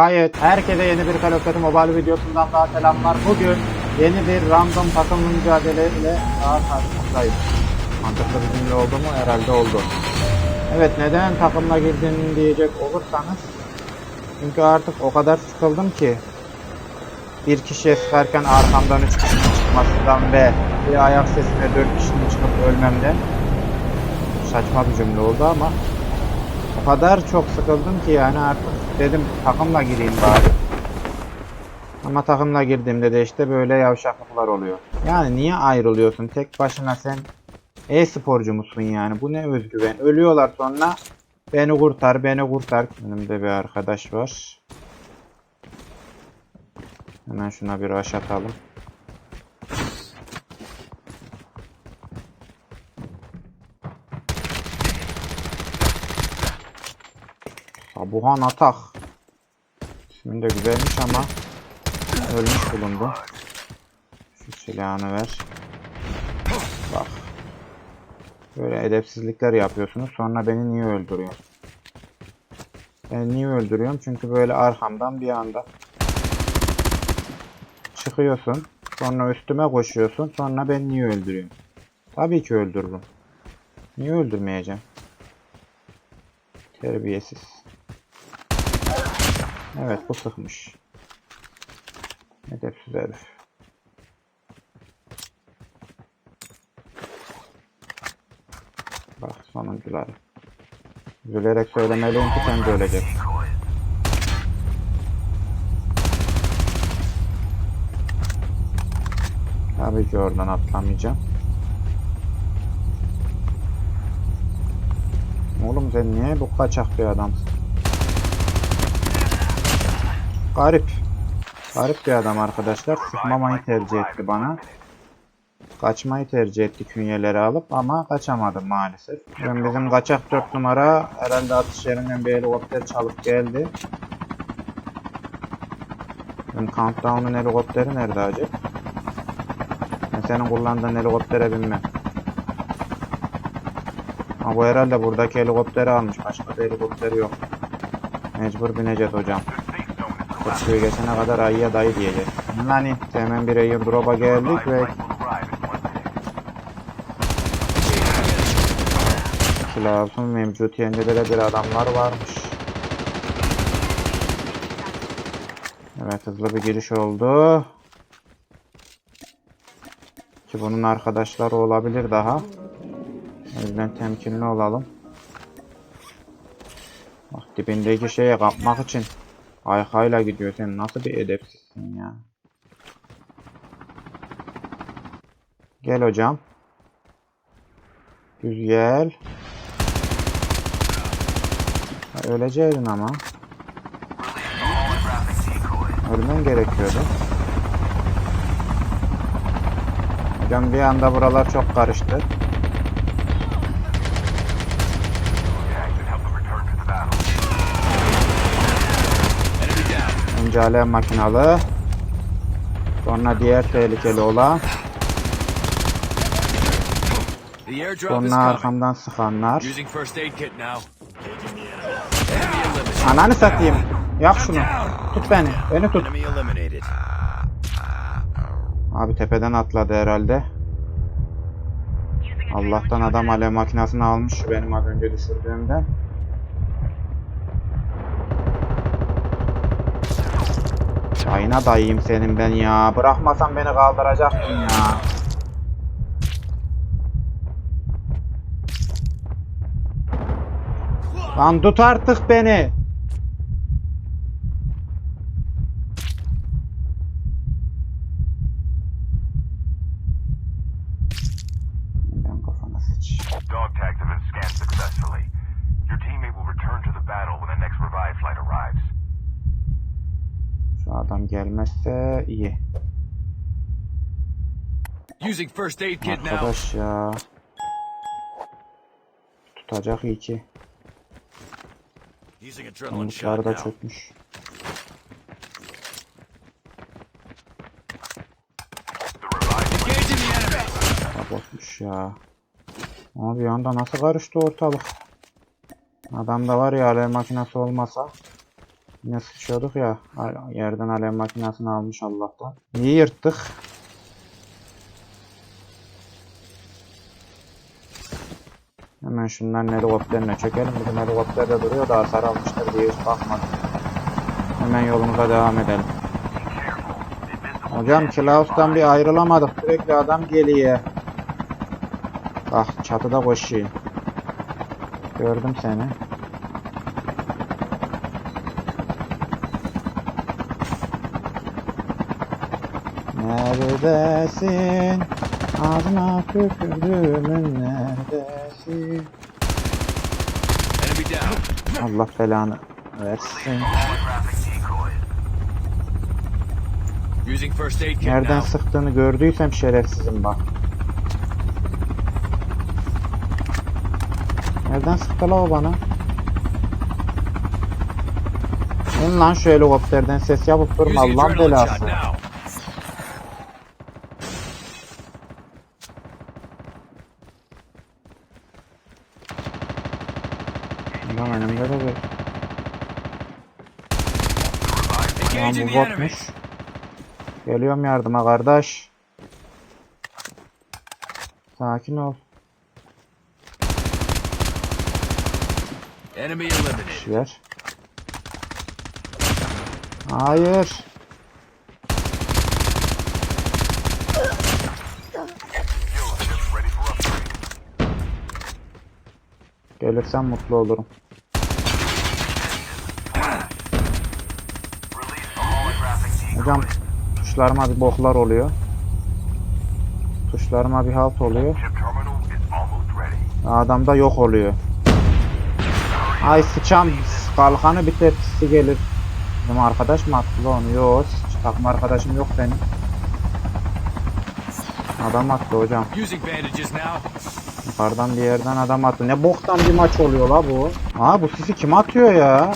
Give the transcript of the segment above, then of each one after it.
Kayıt. Herkese yeni bir Call of Duty Mobile videosundan daha selamlar. Bugün yeni bir random takım mücadeleyle daha karşınızdayım. Mantıklı bir cümle oldu mu? Herhalde oldu. Evet neden takımla girdin diyecek olursanız. Çünkü artık o kadar sıkıldım ki. Bir kişiye sıkarken arkamdan üç kişinin çıkmasından ve bir ayak sesine dört kişinin çıkıp ölmemden. Saçma bir cümle oldu ama o kadar çok sıkıldım ki yani artık dedim takımla gireyim bari. Ama takımla girdiğimde de işte böyle yavşaklıklar oluyor. Yani niye ayrılıyorsun? Tek başına sen e-sporcu musun yani? Bu ne özgüven? Ölüyorlar sonra beni kurtar, beni kurtar. Önümde bir arkadaş var. Hemen şuna bir rush atalım. Sabuhan Atak. İsmin de güzelmiş ama ölmüş bulundu. Şu silahını ver. Bak. Böyle edepsizlikler yapıyorsunuz. Sonra beni niye öldürüyorsun? Ben niye öldürüyorum? Çünkü böyle arkamdan bir anda çıkıyorsun. Sonra üstüme koşuyorsun. Sonra ben niye öldürüyorum? Tabii ki öldürürüm. Niye öldürmeyeceğim? Terbiyesiz. Evet bu sıkmış. Edepsiz herif. Bak sonuncuları. Üzülerek söylemeliyim ki sen de öleceksin. Tabii ki oradan atlamayacağım. Oğlum sen niye bu kaçak bir adamsın? Garip. Garip bir adam arkadaşlar. Sıkmamayı tercih etti bana. Kaçmayı tercih etti künyeleri alıp ama kaçamadım maalesef. Ben bizim kaçak 4 numara herhalde atış yerinden bir helikopter çalıp geldi. Benim Countdown'un helikopteri nerede acaba? Ben senin kullandığın helikoptere binmem. Ama bu herhalde buradaki helikopteri almış. Başka bir helikopteri yok. Mecbur bineceğiz hocam. Köprüyü geçene kadar ayıya dayı diyeceğiz. Hani hemen bir airdrop'a geldik ve silahın mevcut yenilere bir adamlar varmış. Evet hızlı bir giriş oldu. Ki bunun arkadaşları olabilir daha. O yüzden temkinli olalım. Bak dibindeki şeye kapmak için Haykayla gidiyor. Sen nasıl bir edepsizsin ya. Gel hocam. Düz gel. Ha, öleceydin ama. Ölmen gerekiyordu. Hocam bir anda buralar çok karıştı. Önce alev makinalı. Sonra diğer tehlikeli olan. Sonra arkamdan sıkanlar. Ananı satayım. Yak şunu. Tut beni. Beni tut. Abi tepeden atladı herhalde. Allah'tan adam alev makinesini almış benim az önce düşürdüğümden. Çayına dayayım senin ben ya. Bırakmasan beni kaldıracaktın ya. Lan tut artık beni. Adam gelmezse iyi. Using first aid kit now. Arkadaş ya. Tutacak iyi ki. Umutlar shot da çökmüş. Kapatmış ya. Ama bir anda nasıl karıştı ortalık. Adamda var ya alev makinesi olmasa. Yine sıçıyorduk ya. Yerden alev makinesini almış Allah'tan. İyi yırttık. Hemen şunların helikopterine çekelim. Bizim helikopterde duruyor da hasar almıştır diye hiç bakmadım. Hemen yolumuza devam edelim. Hocam Klaus'tan bir ayrılamadık. Sürekli adam geliyor. Bak çatıda koşuyor. Gördüm seni. Neredesin? Ağzına tükürdüğümün neredesin? Allah belanı versin. Nereden sıktığını gördüysem şerefsizim bak. Nereden sıktı la o bana? İn lan şu helikopterden ses yapıp durma Allah belası. Lan önümde de bir. Lan bu botmuş. Geliyorum yardıma kardeş. Sakin ol. Enemy eliminated. Ver. Hayır. Gelirsen mutlu olurum. Hocam tuşlarıma bir boklar oluyor. Tuşlarıma bir halt oluyor. Ready. Adamda yok oluyor. Ay sıçam kalkanı bir tepsisi gelir. Bizim arkadaş mı attı lan? Yok. Takım arkadaşım yok benim. Adam attı hocam. Yukarıdan bir yerden adam attı. Ne boktan bir maç oluyor la bu. Aa bu sisi kim atıyor ya?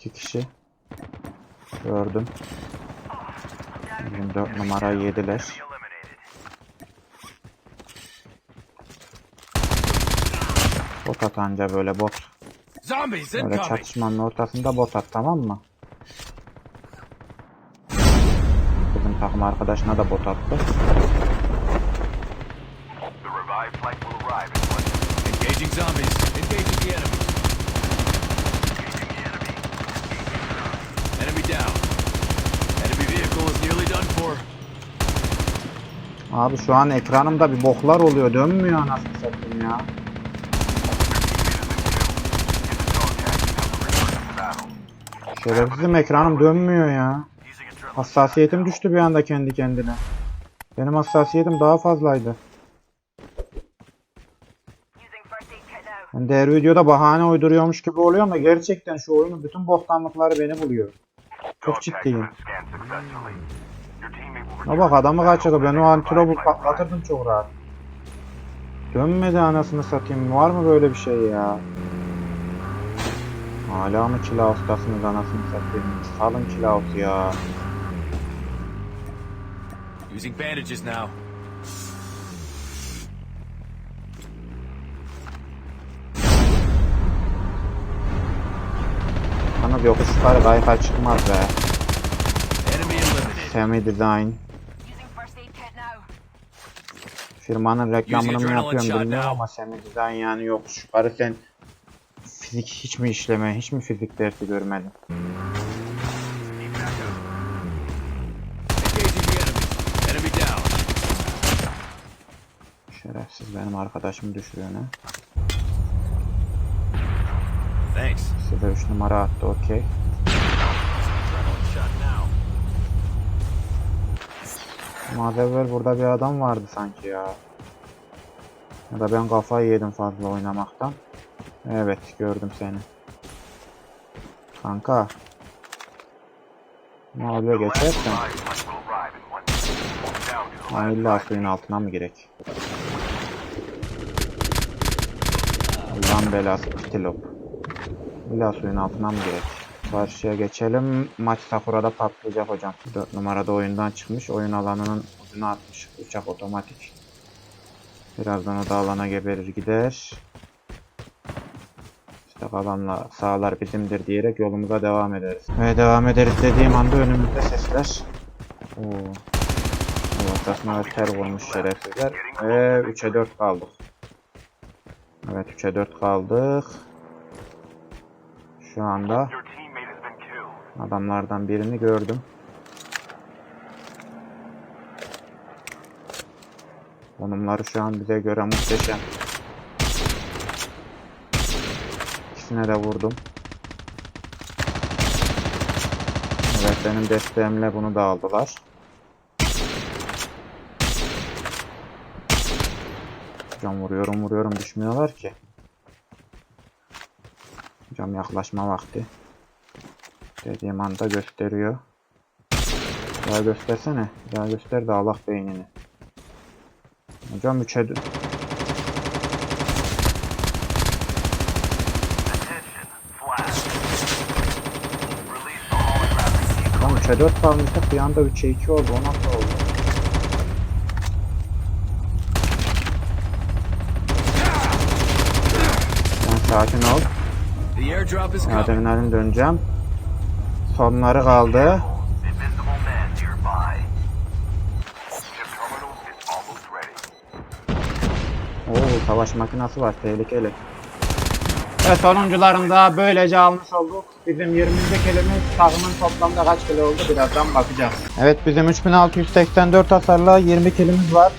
İki kişi. Gördüm. Bizim dört numara yediler. Bot at anca böyle bot. Zombies Böyle incoming. çatışmanın ortasında bot at tamam mı? Bizim takım arkadaşına da bot attı. The revived flight will arrive in one minute. Engaging zombies. Engaging the enemy. Enemy down. Enemy vehicle is nearly done for. Abi şu an ekranımda bir boklar oluyor. Dönmüyor anasını satayım ya. Şerefsizim ekranım dönmüyor ya. Hassasiyetim düştü bir anda kendi kendine. Benim hassasiyetim daha fazlaydı. Ben diğer videoda bahane uyduruyormuş gibi oluyor ama gerçekten şu oyunun bütün boktanlıkları beni buluyor. Çok ciddiyim. return bak adamı kaçırdı. Ben o antilopu patlatırdım çok rahat. Dönmedi anasını satayım. Var mı böyle bir şey ya? Hala mı kila ustasınız anasını satayım? Salın kila ya. Using bandages now. Bana bir yokuş yukarı kayka çıkmaz be. Semi Design. Firmanın reklamını mı yapıyorum bilmiyorum ama Semi Design yani yokuş yukarı sen fizik hiç mi işleme, hiç mi fizik dersi down. Şerefsiz benim arkadaşım düşürüyor ne? Thanks. Size 3 numara attı okey. Az evvel burada bir adam vardı sanki ya. Ya da ben kafayı yedim fazla oynamaktan. Evet gördüm seni. Kanka. Oluyor geçersen? Ha illa suyun altına mı girek? Allah'ın belası kitilop. İlla suyun altına mı girek? Karşıya geçelim. Maç Sakura'da patlayacak hocam. 4 numarada oyundan çıkmış. Oyun alanının üstüne atmış. Uçak otomatik. Birazdan o da alana geberir gider. İşte kalanla sağlar bizimdir diyerek yolumuza devam ederiz. Ve devam ederiz dediğim anda önümüzde sesler. Oo. Ortasına ter vurmuş şerefsizler. Ve 3'e 4 kaldık. Evet 3'e 4 kaldık. Şu anda adamlardan birini gördüm. Konumları şu an bize göre muhteşem. İkisine de vurdum. Evet benim desteğimle bunu da aldılar. Hocam vuruyorum vuruyorum düşmüyorlar ki. Hocam yaklaşma vakti. Dediğim anda gösteriyor. Daha göstersene. Daha göster de Allah beynini. Hocam 3'e 3'e 4 kalmıştık bir anda 3'e 2 oldu. O nasıl oldu? Sen sakin ol. Adrenalin döneceğim. Sonları kaldı. Oo savaş makinası var tehlikeli. Ve sonuncularında böylece almış olduk. Bizim 20. kilimiz takımın toplamda kaç kilo oldu birazdan bakacağız. Evet bizim 3684 hasarla 20 kilimiz var.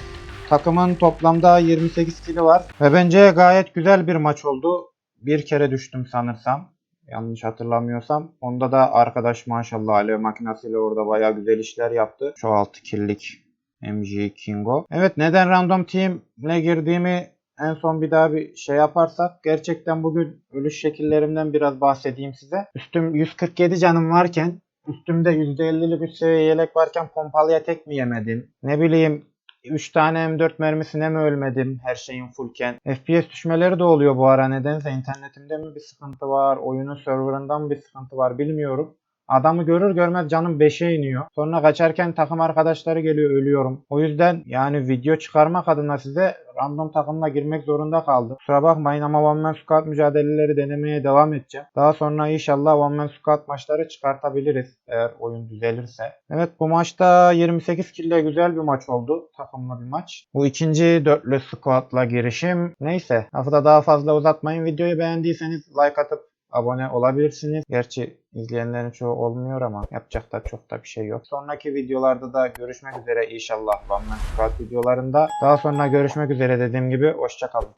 Takımın toplamda 28 kilo var. Ve bence gayet güzel bir maç oldu. Bir kere düştüm sanırsam. Yanlış hatırlamıyorsam. Onda da arkadaş maşallah alev makinesiyle orada bayağı güzel işler yaptı. Şu 6 killik MG Kingo. Evet neden random team ile girdiğimi en son bir daha bir şey yaparsak gerçekten bugün ölüş şekillerimden biraz bahsedeyim size. Üstüm 147 canım varken üstümde %50'lik üst seviye yelek varken pompalıya tek mi yemedim? Ne bileyim 3 tane M4 mermisine mi ölmedim her şeyin fullken? FPS düşmeleri de oluyor bu ara nedense internetimde mi bir sıkıntı var, oyunun serverından bir sıkıntı var bilmiyorum. Adamı görür görmez canım 5'e iniyor. Sonra kaçarken takım arkadaşları geliyor ölüyorum. O yüzden yani video çıkarmak adına size random takımla girmek zorunda kaldım. Kusura bakmayın ama One Man Squad mücadeleleri denemeye devam edeceğim. Daha sonra inşallah One Man Squad maçları çıkartabiliriz eğer oyun düzelirse. Evet bu maçta 28 kille güzel bir maç oldu. Takımlı bir maç. Bu ikinci dörtlü squadla girişim. Neyse hafta daha fazla uzatmayın. Videoyu beğendiyseniz like atıp abone olabilirsiniz. Gerçi izleyenlerin çoğu olmuyor ama yapacak da çok da bir şey yok. Sonraki videolarda da görüşmek üzere inşallah. Squad videolarında. Daha sonra görüşmek üzere dediğim gibi. Hoşçakalın.